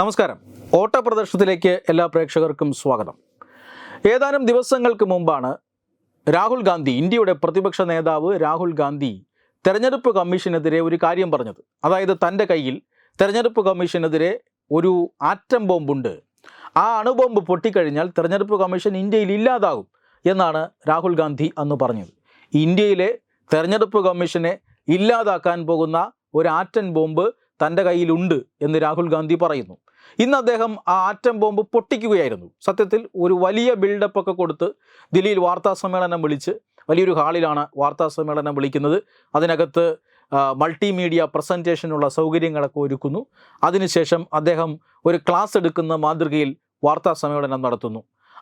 നമസ്കാരം. ഓട്ട പ്രദർശനത്തിലേക്ക് എല്ലാ പ്രേക്ഷകർക്കും സ്വാഗതം. ഏതാനും ദിവസങ്ങൾക്ക് മുമ്പാണ് രാഹുൽ ഗാന്ധി ഇന്ത്യയുടെ പ്രതിപക്ഷ നേതാവ് രാഹുൽ ഗാന്ധി തെരഞ്ഞെടുപ്പ് കമ്മീഷനെതിരെ ഒരു കാര്യം പറഞ്ഞത്. അതായത് തന്റെ കയ്യിൽ തെരഞ്ഞെടുപ്പ് കമ്മീഷനെതിരെ ഒരു ആറ്റം ബോംബുണ്ട്. ആ അണുബോംബ് പൊട്ടിക്കഴിഞ്ഞാൽ തെരഞ്ഞെടുപ്പ് കമ്മീഷൻ ഇന്ത്യയിൽ ഇല്ലാതാകും എന്നാണ് രാഹുൽ ഗാന്ധി അന്ന് പറഞ്ഞത്. ഇന്ത്യയിലെ തെരഞ്ഞെടുപ്പ് കമ്മീഷനെ ഇല്ലാതാക്കാൻ പോകുന്ന ഒരു ആറ്റൻ ബോംബ് തന്റെ കയ്യിലുണ്ട് എന്ന് രാഹുൽ ഗാന്ധി പറയുന്നു. ഇന്ന് അദ്ദേഹം ആ ആറ്റം ബോംബ് പൊട്ടിക്കുകയായിരുന്നു. സത്യത്തിൽ ഒരു വലിയ ബിൽഡപ്പ് ഒക്കെ കൊടുത്ത് ദില്ലിയിൽ വാർത്താ സമ്മേളനം വിളിച്ച് വലിയൊരു ഹാളിലാണ് വാർത്താ സമ്മേളനം വിളിക്കുന്നത്. അതിനകത്ത് മൾട്ടിമീഡിയ പ്രസന്റേഷനുള്ള സൗകര്യങ്ങളൊക്കെ ഒരുക്കുന്നു. അതിനുശേഷം അദ്ദേഹം ഒരു ക്ലാസ് എടുക്കുന്ന മാതൃകയിൽ വാർത്താ സമ്മേളനം നടത്തുന്നു.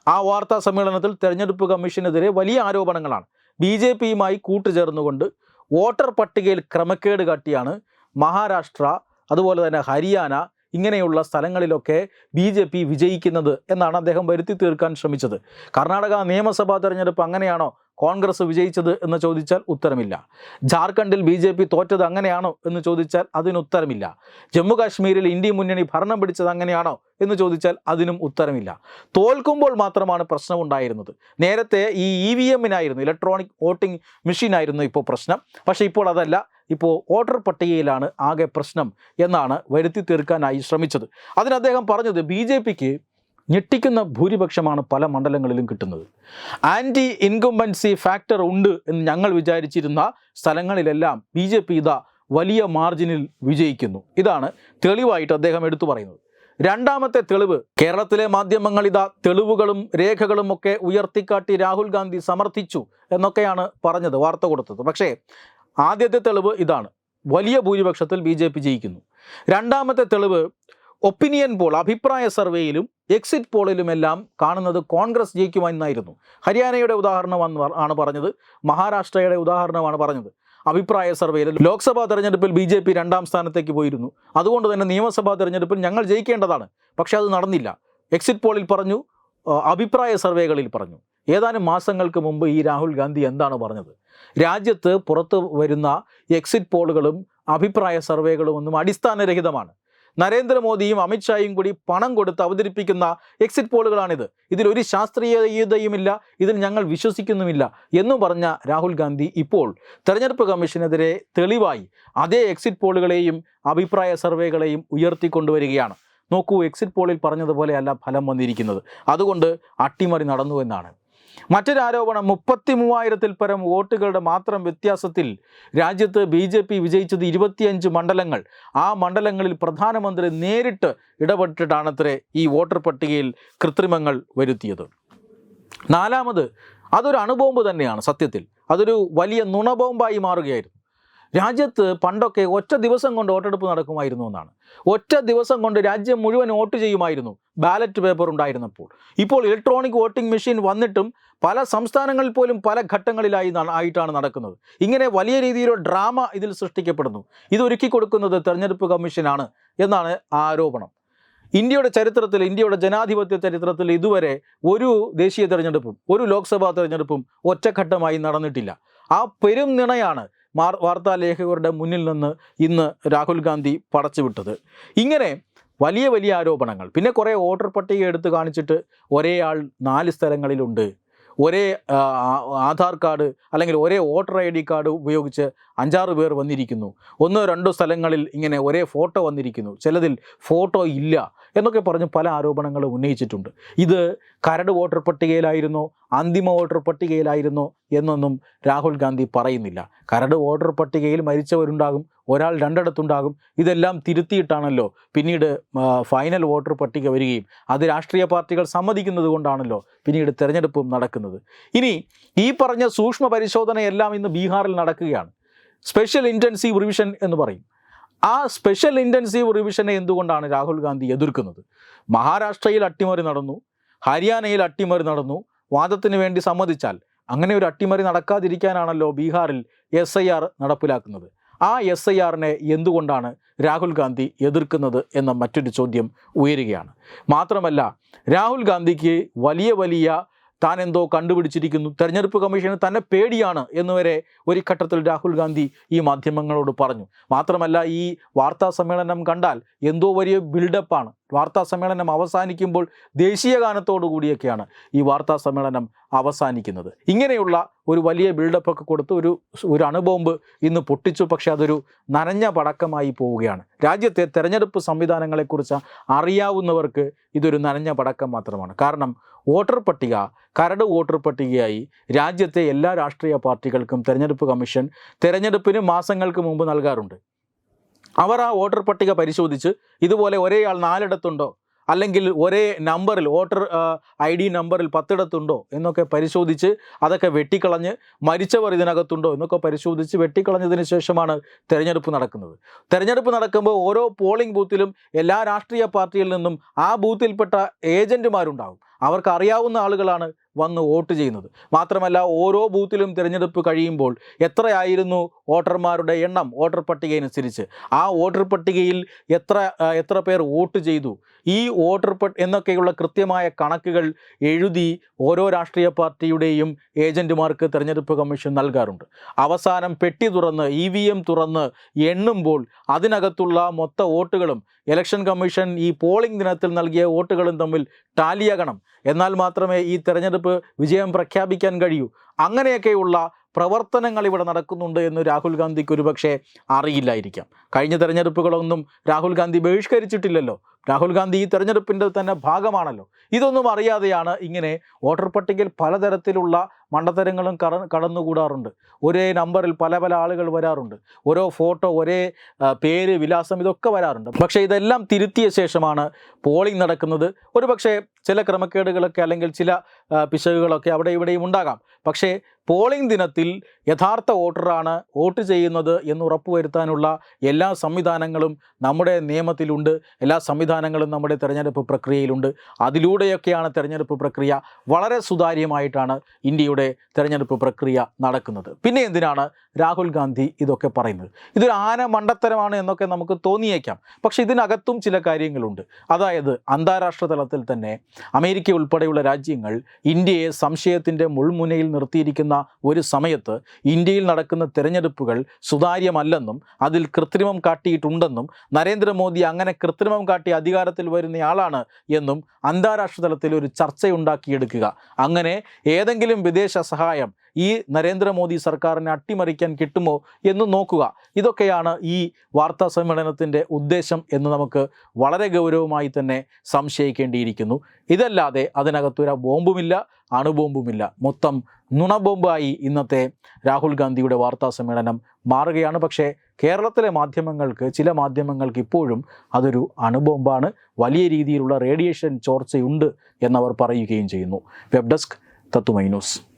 ആ വാർത്താ സമ്മേളനത്തിൽ തെരഞ്ഞെടുപ്പ് കമ്മീഷനെതിരെ വലിയ ആരോപണങ്ങളാണ്. ബി ജെ പിയുമായി കൂട്ടുചേർന്നുകൊണ്ട് വോട്ടർ പട്ടികയിൽ ക്രമക്കേട് കാട്ടിയാണ് മഹാരാഷ്ട്ര അതുപോലെ തന്നെ ഹരിയാന ഇങ്ങനെയുള്ള സ്ഥലങ്ങളിലൊക്കെ ബി ജെ പി വിജയിക്കുന്നത് എന്നാണ് അദ്ദേഹം വരുത്തി തീർക്കാൻ ശ്രമിച്ചത്. കർണാടക നിയമസഭാ തെരഞ്ഞെടുപ്പ് അങ്ങനെയാണോ കോൺഗ്രസ് വിജയിച്ചത് എന്ന് ചോദിച്ചാൽ ഉത്തരമില്ല. ജാർഖണ്ഡിൽ ബി ജെ പി തോറ്റത് അങ്ങനെയാണോ എന്ന് ചോദിച്ചാൽ അതിന് ഉത്തരമില്ല. ജമ്മു കാശ്മീരിൽ ഇന്ത്യ മുന്നണി ഭരണം പിടിച്ചത് അങ്ങനെയാണോ എന്ന് ചോദിച്ചാൽ അതിനും ഉത്തരമില്ല. തോൽക്കുമ്പോൾ മാത്രമാണ് പ്രശ്നമുണ്ടായിരുന്നത്. നേരത്തെ ഈ ഇ വി എമ്മിനായിരുന്നു ഇലക്ട്രോണിക് വോട്ടിംഗ് മെഷീനായിരുന്നു ഇപ്പോൾ പ്രശ്നം. പക്ഷേ ഇപ്പോൾ അതല്ല. ഇപ്പോൾ വോട്ടർ പട്ടികയിലാണ് ആകെ പ്രശ്നം എന്നാണ് വരുത്തി തീർക്കാനായി ശ്രമിച്ചത്. അതിന് അദ്ദേഹം പറഞ്ഞത് ബി ജെ പിക്ക് ഞെട്ടിക്കുന്ന ഭൂരിപക്ഷമാണ് പല മണ്ഡലങ്ങളിലും കിട്ടുന്നത്. ആന്റി ഇൻകംബൻസി ഫാക്ടർ ഉണ്ട് എന്ന് ഞങ്ങൾ വിചാരിച്ചിരുന്ന സ്ഥലങ്ങളിലെല്ലാം ബി ജെ പി ഇതാ വലിയ മാർജിനിൽ വിജയിക്കുന്നു. ഇതാണ് തെളിവായിട്ട് അദ്ദേഹം എടുത്തു പറയുന്നത്. രണ്ടാമത്തെ തെളിവ് കേരളത്തിലെ മാധ്യമങ്ങൾ ഇതാ തെളിവുകളും രേഖകളും ഒക്കെ ഉയർത്തിക്കാട്ടി രാഹുൽ ഗാന്ധി സമർത്ഥിച്ചു എന്നൊക്കെയാണ് പറഞ്ഞത് വാർത്ത കൊടുത്തത്. പക്ഷേ ആദ്യത്തെ തെളിവ് ഇതാണ്. വലിയ ഭൂരിപക്ഷത്തിൽ ബി ജെ പി ജയിക്കുന്നു. രണ്ടാമത്തെ തെളിവ് ഒപ്പീനിയൻ പോൾ അഭിപ്രായ സർവേയിലും എക്സിറ്റ് പോളിലുമെല്ലാം കാണുന്നത് കോൺഗ്രസ് ജയിക്കുമെന്നായിരുന്നു. ഹരിയാനയുടെ ഉദാഹരണം വന്ന് ആണ് പറഞ്ഞത്. മഹാരാഷ്ട്രയുടെ ഉദാഹരണമാണ് പറഞ്ഞത്. അഭിപ്രായ സർവേയിൽ ലോക്സഭാ തെരഞ്ഞെടുപ്പിൽ ബി ജെ പി രണ്ടാം സ്ഥാനത്തേക്ക് പോയിരുന്നു. അതുകൊണ്ട് തന്നെ നിയമസഭാ തെരഞ്ഞെടുപ്പിൽ ഞങ്ങൾ ജയിക്കേണ്ടതാണ്. പക്ഷേ അത് നടന്നില്ല. എക്സിറ്റ് പോളിൽ പറഞ്ഞു അഭിപ്രായ സർവേകളിൽ പറഞ്ഞു. ഏതാനും മാസങ്ങൾക്ക് മുമ്പ് ഈ രാഹുൽ ഗാന്ധി എന്താണ് പറഞ്ഞത്? രാജ്യത്ത് പുറത്ത് വരുന്ന എക്സിറ്റ് പോളുകളും അഭിപ്രായ സർവേകളും ഒന്നും അടിസ്ഥാനരഹിതമാണ്. നരേന്ദ്രമോദിയും അമിത്ഷായും കൂടി പണം കൊടുത്ത് അവതരിപ്പിക്കുന്ന എക്സിറ്റ് പോളുകളാണിത്. ഇതിലൊരു ശാസ്ത്രീയതയുമില്ല ഇതിൽ ഞങ്ങൾ വിശ്വസിക്കുന്നുമില്ല എന്നു പറഞ്ഞ രാഹുൽ ഗാന്ധി ഇപ്പോൾ തെരഞ്ഞെടുപ്പ് കമ്മീഷനെതിരെ തെളിവായി അതേ എക്സിറ്റ് പോളുകളെയും അഭിപ്രായ സർവേകളെയും ഉയർത്തിക്കൊണ്ടുവരികയാണ്. നോക്കൂ എക്സിറ്റ് പോളിൽ പറഞ്ഞതുപോലെയല്ല ഫലം വന്നിരിക്കുന്നത്. അതുകൊണ്ട് അട്ടിമറി നടന്നു എന്നാണ്. മറ്റൊരു ആരോപണം മുപ്പത്തി മൂവായിരത്തിൽ പരം വോട്ടുകളുടെ മാത്രം വ്യത്യാസത്തിൽ രാജ്യത്ത് ബി ജെ പി വിജയിച്ചത് ഇരുപത്തിയഞ്ച് മണ്ഡലങ്ങൾ. ആ മണ്ഡലങ്ങളിൽ പ്രധാനമന്ത്രി നേരിട്ട് ഇടപെട്ടിട്ടാണത്രേ ഈ വോട്ടർ പട്ടികയിൽ കൃത്രിമങ്ങൾ വരുത്തിയത്. നാലാമത് അതൊരു അണുബോംബ് തന്നെയാണ് സത്യത്തിൽ. അതൊരു വലിയ നുണബോംബായി മാറുകയായിരുന്നു. രാജ്യത്ത് പണ്ടൊക്കെ ഒറ്റ ദിവസം കൊണ്ട് വോട്ടെടുപ്പ് നടക്കുമായിരുന്നു എന്നാണ്. ഒറ്റ ദിവസം കൊണ്ട് രാജ്യം മുഴുവൻ വോട്ട് ചെയ്യുമായിരുന്നു. ബാലറ്റ് പേപ്പർ ഉണ്ടായിരുന്നപ്പോൾ. ഇപ്പോൾ ഇലക്ട്രോണിക് വോട്ടിംഗ് മെഷീൻ വന്നിട്ടും പല സംസ്ഥാനങ്ങളിൽ പോലും പല ഘട്ടങ്ങളിലായി ആയിട്ടാണ് നടക്കുന്നത്. ഇങ്ങനെ വലിയ രീതിയിലുള്ള ഡ്രാമ ഇതിൽ സൃഷ്ടിക്കപ്പെടുന്നു. ഇത് ഒരുക്കി കൊടുക്കുന്നത് തെരഞ്ഞെടുപ്പ് കമ്മീഷനാണ് എന്നാണ് ആരോപണം. ഇന്ത്യയുടെ ചരിത്രത്തിൽ ഇന്ത്യയുടെ ജനാധിപത്യ ചരിത്രത്തിൽ ഇതുവരെ ഒരു ദേശീയ തെരഞ്ഞെടുപ്പും ഒരു ലോക്സഭാ തെരഞ്ഞെടുപ്പും ഒറ്റഘട്ടമായി നടന്നിട്ടില്ല. ആ പെരും നിണയാണ് മാർ വാർത്താലേഖകരുടെ മുന്നിൽ നിന്ന് ഇന്ന് രാഹുൽ ഗാന്ധി പടച്ചുവിട്ടത്. ഇങ്ങനെ വലിയ വലിയ ആരോപണങ്ങൾ പിന്നെ കുറേ വോട്ടർ പട്ടിക എടുത്ത് കാണിച്ചിട്ട് ഒരേ ആൾ നാല് സ്ഥലങ്ങളിലുണ്ട്. ഒരേ ആധാർ കാർഡ് അല്ലെങ്കിൽ ഒരേ വോട്ടർ ഐ ഡി കാർഡ് ഉപയോഗിച്ച് അഞ്ചാറ് പേർ വന്നിരിക്കുന്നു. ഒന്നോ രണ്ടോ സ്ഥലങ്ങളിൽ ഇങ്ങനെ ഒരേ ഫോട്ടോ വന്നിരിക്കുന്നു. ചിലതിൽ ഫോട്ടോ ഇല്ല എന്നൊക്കെ പറഞ്ഞ് പല ആരോപണങ്ങളും ഉന്നയിച്ചിട്ടുണ്ട്. ഇത് കരട് വോട്ടർ പട്ടികയിലായിരുന്നോ അന്തിമ വോട്ടർ പട്ടികയിലായിരുന്നോ എന്നൊന്നും രാഹുൽ ഗാന്ധി പറയുന്നില്ല. കരട് വോട്ടർ പട്ടികയിൽ മരിച്ചവരുണ്ടാകും ഒരാൾ രണ്ടിടത്തുണ്ടാകും ഇതെല്ലാം തിരുത്തിയിട്ടാണല്ലോ പിന്നീട് ഫൈനൽ വോട്ടർ പട്ടിക വരികയും അത് രാഷ്ട്രീയ പാർട്ടികൾ സമ്മതിക്കുന്നത് കൊണ്ടാണല്ലോ പിന്നീട് തിരഞ്ഞെടുപ്പും നടക്കുന്നത്. ഇനി ഈ പറഞ്ഞ സൂക്ഷ്മ പരിശോധനയെല്ലാം ഇന്ന് ബീഹാറിൽ നടക്കുകയാണ്. സ്പെഷ്യൽ ഇന്റൻസീവ് റിവിഷൻ എന്ന് പറയും. ആ സ്പെഷ്യൽ ഇന്റൻസീവ് റിവിഷനെ എന്തുകൊണ്ടാണ് രാഹുൽ ഗാന്ധി എതിർക്കുന്നത്? മഹാരാഷ്ട്രയിൽ അട്ടിമറി നടന്നു ഹരിയാനയിൽ അട്ടിമറി നടന്നു. വാദത്തിന് വേണ്ടി സമ്മതിച്ചാൽ അങ്ങനെ ഒരു അട്ടിമറി നടക്കാതിരിക്കാനാണല്ലോ ബീഹാറിൽ എസ് ഐ ആർ നടപ്പിലാക്കുന്നത്. ആ എസ് ഐ ആറിനെ എന്തുകൊണ്ടാണ് രാഹുൽ ഗാന്ധി എതിർക്കുന്നത് എന്ന മറ്റൊരു ചോദ്യം ഉയരുകയാണ്. മാത്രമല്ല രാഹുൽ ഗാന്ധിക്ക് വലിയ വലിയ താൻ എന്തോ കണ്ടുപിടിച്ചിരിക്കുന്നു. തെരഞ്ഞെടുപ്പ് കമ്മീഷന് തന്നെ പേടിയാണ് എന്നുവരെ ഒരു ഘട്ടത്തിൽ രാഹുൽ ഗാന്ധി ഈ മാധ്യമങ്ങളോട് പറഞ്ഞു. മാത്രമല്ല ഈ വാർത്താ സമ്മേളനം കണ്ടാൽ എന്തോ വലിയ ബിൽഡപ്പാണ് വാർത്താ സമ്മേളനം അവസാനിക്കുമ്പോൾ ദേശീയ ഗാനത്തോടു കൂടിയൊക്കെയാണ് ഈ വാർത്താ സമ്മേളനം അവസാനിക്കുന്നത്. ഇങ്ങനെയുള്ള ഒരു വലിയ ബിൽഡപ്പ് ഒക്കെ കൊടുത്ത് ഒരു ഒരു അണുബോംബ് ഇന്ന് പൊട്ടിച്ചു. പക്ഷേ അതൊരു നനഞ്ഞ പടക്കമായി പോവുകയാണ്. രാജ്യത്തെ തെരഞ്ഞെടുപ്പ് സംവിധാനങ്ങളെക്കുറിച്ച് അറിയാവുന്നവർക്ക് ഇതൊരു നനഞ്ഞ പടക്കം മാത്രമാണ്. കാരണം വോട്ടർ പട്ടിക കരട് വോട്ടർ പട്ടികയായി രാജ്യത്തെ എല്ലാ രാഷ്ട്രീയ പാർട്ടികൾക്കും തെരഞ്ഞെടുപ്പ് കമ്മീഷൻ തെരഞ്ഞെടുപ്പിന് മാസങ്ങൾക്ക് മുമ്പ് നൽകാറുണ്ട്. അവർ ആ വോട്ടർ പട്ടിക പരിശോധിച്ച് ഇതുപോലെ ഒരേയാൾ നാലിടത്തുണ്ടോ? അല്ലെങ്കിൽ ഒരേ നമ്പറിൽ വോട്ടർ ഐ ഡി നമ്പറിൽ പത്തിടത്തുണ്ടോ എന്നൊക്കെ പരിശോധിച്ച് അതൊക്കെ വെട്ടിക്കളഞ്ഞ് മരിച്ചവർ ഇതിനകത്തുണ്ടോ എന്നൊക്കെ പരിശോധിച്ച് വെട്ടിക്കളഞ്ഞതിന് ശേഷമാണ് തെരഞ്ഞെടുപ്പ് നടക്കുന്നത്. തെരഞ്ഞെടുപ്പ് നടക്കുമ്പോൾ ഓരോ പോളിംഗ് ബൂത്തിലും എല്ലാ രാഷ്ട്രീയ പാർട്ടിയിൽ നിന്നും ആ ബൂത്തിൽപ്പെട്ട ഏജന്റുമാരുണ്ടാകും അവർക്ക് അറിയാവുന്ന ആളുകളാണ് വന്ന് വോട്ട് ചെയ്യുന്നത്. മാത്രമല്ല ഓരോ ബൂത്തിലും തിരഞ്ഞെടുപ്പ് കഴിയുമ്പോൾ എത്രയായിരുന്നു വോട്ടർമാരുടെ എണ്ണം വോട്ടർ പട്ടികയനുസരിച്ച്? ആ വോട്ടർ പട്ടികയിൽ എത്ര എത്ര പേർ വോട്ട് ചെയ്തു? ഈ വോട്ടർ പ എന്നൊക്കെയുള്ള കൃത്യമായ കണക്കുകൾ എഴുതി ഓരോ രാഷ്ട്രീയ പാർട്ടിയുടെയും ഏജന്റുമാർക്ക് തിരഞ്ഞെടുപ്പ് കമ്മീഷൻ നൽകാറുണ്ട്. അവസാനം പെട്ടി തുറന്ന് ഇ വി എം തുറന്ന് എണ്ണുമ്പോൾ അതിനകത്തുള്ള മൊത്ത വോട്ടുകളും ഇലക്ഷൻ കമ്മീഷൻ ഈ പോളിംഗ് ദിനത്തിൽ നൽകിയ വോട്ടുകളും തമ്മിൽ ടാലിയാകണം. എന്നാൽ മാത്രമേ ഈ തെരഞ്ഞെടുപ്പ് വിജയം പ്രഖ്യാപിക്കാൻ കഴിയൂ. അങ്ങനെയൊക്കെയുള്ള പ്രവർത്തനങ്ങൾ ഇവിടെ നടക്കുന്നുണ്ട് എന്ന് രാഹുൽ ഗാന്ധിക്ക് ഒരുപക്ഷെ അറിയില്ലായിരിക്കാം. കഴിഞ്ഞ തെരഞ്ഞെടുപ്പുകളൊന്നും രാഹുൽ ഗാന്ധി ബഹിഷ്കരിച്ചിട്ടില്ലല്ലോ. രാഹുൽ ഗാന്ധി ഈ തെരഞ്ഞെടുപ്പിന്റെ തന്നെ ഭാഗമാണല്ലോ. ഇതൊന്നും അറിയാതെയാണ് ഇങ്ങനെ വോട്ടർ പട്ടികയിൽ പലതരത്തിലുള്ള മണ്ടത്തരങ്ങളും കട കടന്നുകൂടാറുണ്ട്. ഒരേ നമ്പറിൽ പല പല ആളുകൾ വരാറുണ്ട്. ഓരോ ഫോട്ടോ ഒരേ പേര് വിലാസം ഇതൊക്കെ വരാറുണ്ട്. പക്ഷേ ഇതെല്ലാം തിരുത്തിയ ശേഷമാണ് പോളിംഗ് നടക്കുന്നത്. ഒരുപക്ഷെ ചില ക്രമക്കേടുകളൊക്കെ അല്ലെങ്കിൽ ചില പിശകുകളൊക്കെ അവിടെ ഇവിടെയും ഉണ്ടാകാം. പക്ഷേ പോളിംഗ് ദിനത്തിൽ യഥാർത്ഥ വോട്ടറാണ് വോട്ട് ചെയ്യുന്നത് എന്ന് ഉറപ്പുവരുത്താനുള്ള എല്ലാ സംവിധാനങ്ങളും നമ്മുടെ നിയമത്തിലുണ്ട്. എല്ലാ സംവിധാനങ്ങളും നമ്മുടെ തെരഞ്ഞെടുപ്പ് പ്രക്രിയയിലുണ്ട്. അതിലൂടെയൊക്കെയാണ് തെരഞ്ഞെടുപ്പ് പ്രക്രിയ വളരെ സുതാര്യമായിട്ടാണ് ഇന്ത്യയുടെ തെരഞ്ഞെടുപ്പ് പ്രക്രിയ നടക്കുന്നത്. പിന്നെ എന്തിനാണ് രാഹുൽ ഗാന്ധി ഇതൊക്കെ പറയുന്നത്? ഇതൊരു ആന മണ്ടത്തരമാണ് എന്നൊക്കെ നമുക്ക് തോന്നിയേക്കാം. പക്ഷേ ഇതിനകത്തും ചില കാര്യങ്ങളുണ്ട്. അതായത് അന്താരാഷ്ട്ര തലത്തിൽ തന്നെ അമേരിക്ക ഉൾപ്പെടെയുള്ള രാജ്യങ്ങൾ ഇന്ത്യയെ സംശയത്തിന്റെ മുൾമുനയിൽ നിർത്തിയിരിക്കുന്ന ഒരു സമയത്ത് ഇന്ത്യയിൽ നടക്കുന്ന തെരഞ്ഞെടുപ്പുകൾ സുതാര്യമല്ലെന്നും അതിൽ കൃത്രിമം കാട്ടിയിട്ടുണ്ടെന്നും നരേന്ദ്രമോദി അങ്ങനെ കൃത്രിമം കാട്ടി അധികാരത്തിൽ വരുന്നയാളാണ് എന്നും അന്താരാഷ്ട്ര തലത്തിൽ ഒരു ചർച്ചയുണ്ടാക്കിയെടുക്കുക. അങ്ങനെ ഏതെങ്കിലും വിദേശ സഹായം ഈ നരേന്ദ്രമോദി സർക്കാരിനെ അട്ടിമറിക്കാൻ കിട്ടുമോ എന്ന് നോക്കുക. ഇതൊക്കെയാണ് ഈ വാർത്താ സമ്മേളനത്തിന്റെ ഉദ്ദേശം എന്ന് നമുക്ക് വളരെ ഗൗരവമായി തന്നെ സംശയിക്കേണ്ടിയിരിക്കുന്നു. ഇതല്ലാതെ അതിനകത്തൊരു ബോംബുമില്ല അണുബോംബുമില്ല. മൊത്തം നുണബോംബായി ഇന്നത്തെ രാഹുൽ ഗാന്ധിയുടെ വാർത്താ സമ്മേളനം മാറുകയാണ്. പക്ഷേ കേരളത്തിലെ മാധ്യമങ്ങൾക്ക് ചില മാധ്യമങ്ങൾക്ക് ഇപ്പോഴും അതൊരു അണുബോംബാണ്. വലിയ രീതിയിലുള്ള റേഡിയേഷൻ ചോർച്ചയുണ്ട് എന്നവർ പറയുകയും ചെയ്യുന്നു. വെബ് ഡെസ്ക് തത്തുമൈ ന്യൂസ്.